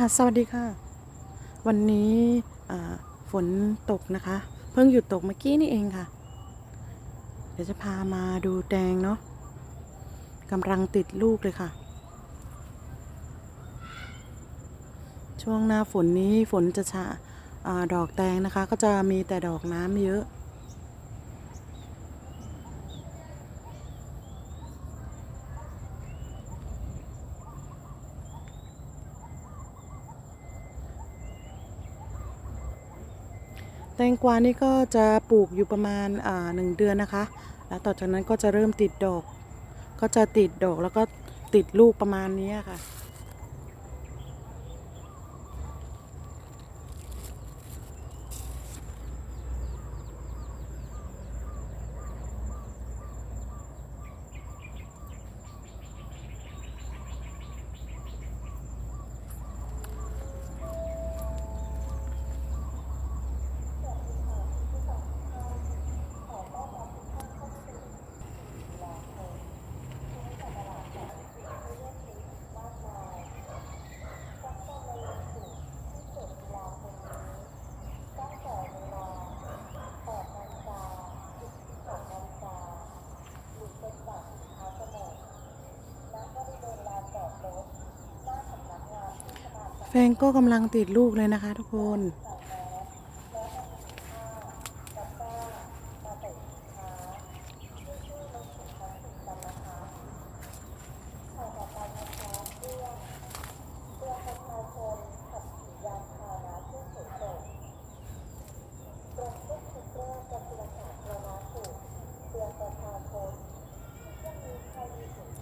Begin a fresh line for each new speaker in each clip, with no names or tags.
ค่ะสวัสดีค่ะ วันนี้ฝนตกนะคะ เพิ่งหยุดตกเมื่อกี้นี่เองค่ะ เดี๋ยวจะพามาดูแตงเนาะกำลังติดลูกเลยค่ะ ช่วงหน้าฝนนี้ฝนจะชะอาดอกแตงนะคะ ก็จะมีแต่ดอกน้ำเยอะ แตงกวานี่ก็จะปลูกอยู่ประมาณอ่าหนึ่งเดือนนะคะ แล้วต่อจากนั้นก็จะเริ่มติดดอก ก็จะติดดอกแล้วก็ติดลูกประมาณนี้ค่ะ แฟนก็กำลังติดลูกเลยนะคะทุกคน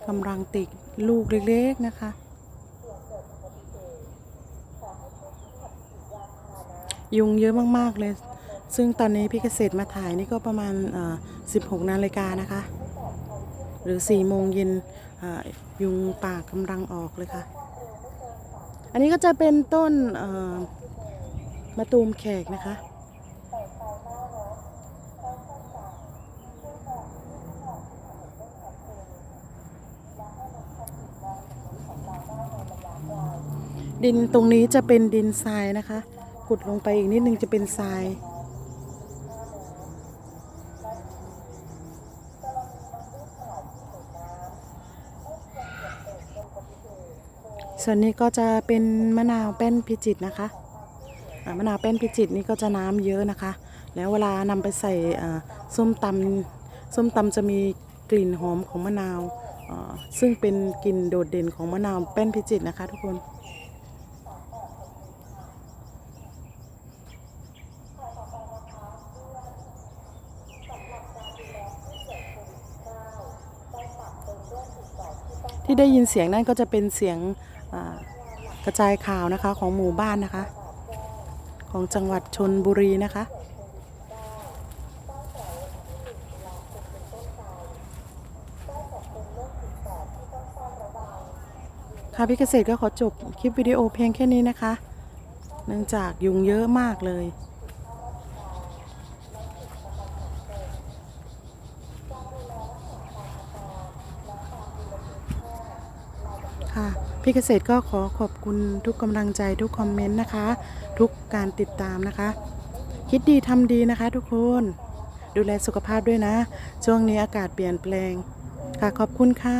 กำลังติดลูกเล็กๆนะคะ ยุงเยอะมากๆเลย ซึ่งตอนนี้พี่เกษตรมาถ่ายนี่ก็ประมาณ 16 นาฬิกานะคะ หรือ 4 โมงเย็นยุงป่ากำลังออกเลยค่ะ อันนี้ก็จะเป็นต้นมะตูมแขกนะคะดินตรงนี้จะเป็นดินทรายนะคะ ขุดลงไปอีกนิดนึงจะเป็นทรายส่วนนี้ก็จะเป็นมะนาวแป้นพิจิตนะคะมะนาวแป้นพิจิตนี่ก็จะน้ำเยอะนะคะ แล้วเวลานำไปใส่ส้มตำส้มตำจะมีกลิ่นหอมของมะนาว ซึ่งเป็นกลิ่นโดดเด่นของมะนาวแป้นพิจิตนะคะทุกคน ที่ได้ยินเสียงนั่นก็จะเป็นเสียงกระจายข่าวนะคะของหมู่บ้านนะคะ ของจังหวัดชนบุรีนะคะค่ะพี่เกษตรก็ขอจบคลิปวิดีโอเพียงแค่นี้นะคะ เนื่องจากยุงเยอะมากเลย ค่ะ พี่เกษตรก็ขอขอบคุณทุกกำลังใจทุกคอมเมนต์นะคะ ทุกการติดตามนะคะ คิดดีทำดีนะคะทุกคน ดูแลสุขภาพด้วยนะ ช่วงนี้อากาศเปลี่ยนแปลง ค่ะขอบคุณค่ะ